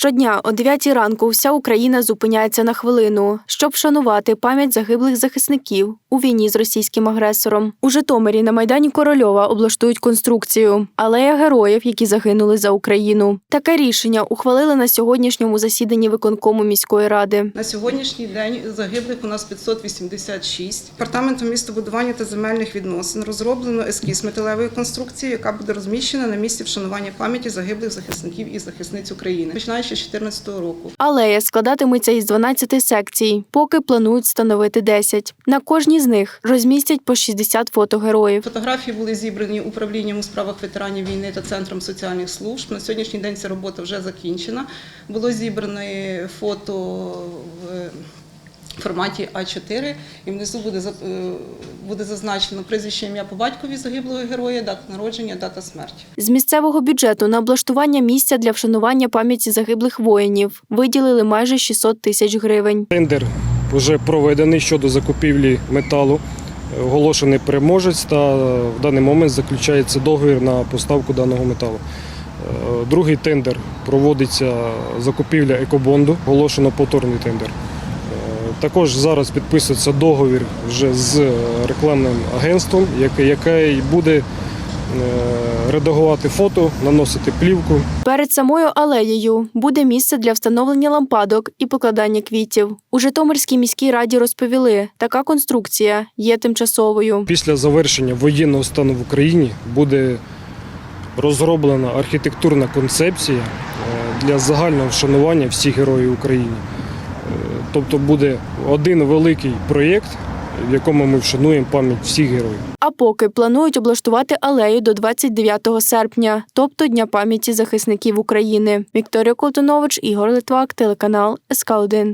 Щодня о 9 ранку вся Україна зупиняється на хвилину, щоб вшанувати пам'ять загиблих захисників у війні з російським агресором. У Житомирі на майдані Корольова облаштують конструкцію алея героїв, які загинули за Україну. Таке рішення ухвалили на сьогоднішньому засіданні виконкому міської ради. На сьогоднішній день загиблих у нас 586. Департаментом містобудування та земельних відносин розроблено ескіз металевої конструкції, яка буде розміщена на місці вшанування пам'яті загиблих захисників і захисниць України, починаючи 2014 року. Алея складатиметься із 12 секцій, поки планують встановити 10. На кожній з них розмістять по 60 фото героїв. Фотографії були зібрані управлінням у справах ветеранів війни та центром соціальних служб. На сьогоднішній день ця робота вже закінчена. Було зібрано фото в форматі А4, і внизу буде за- е, буде зазначено прізвище ім'я по батькові загиблого героя, дата народження, дата смерті. З місцевого бюджету на облаштування місця для вшанування пам'яті загиблих воїнів виділили майже 600 тисяч гривень. Тендер вже проведений щодо закупівлі металу. Оголошений переможець та в даний момент заключається договір на поставку даного металу. Е, Другий тендер проводиться закупівля екобонду, оголошено повторний тендер. Е, Також зараз підписується договір вже з рекламним агентством, яке, яке буде е, редагувати фото, наносити плівку. Перед самою алеєю буде місце для встановлення лампадок і покладання квітів. У Житомирській міській раді розповіли, така конструкція є тимчасовою. Після завершення воєнного стану в Україні буде розроблена архітектурна концепція е, для загального вшанування всіх героїв України. Тобто буде один великий проєкт, в якому ми вшануємо пам'ять всіх героїв. А поки планують облаштувати алею до 29 серпня, тобто Дня пам'яті захисників України. Вікторія Колтунович, Ігор Литвак, телеканал СК 1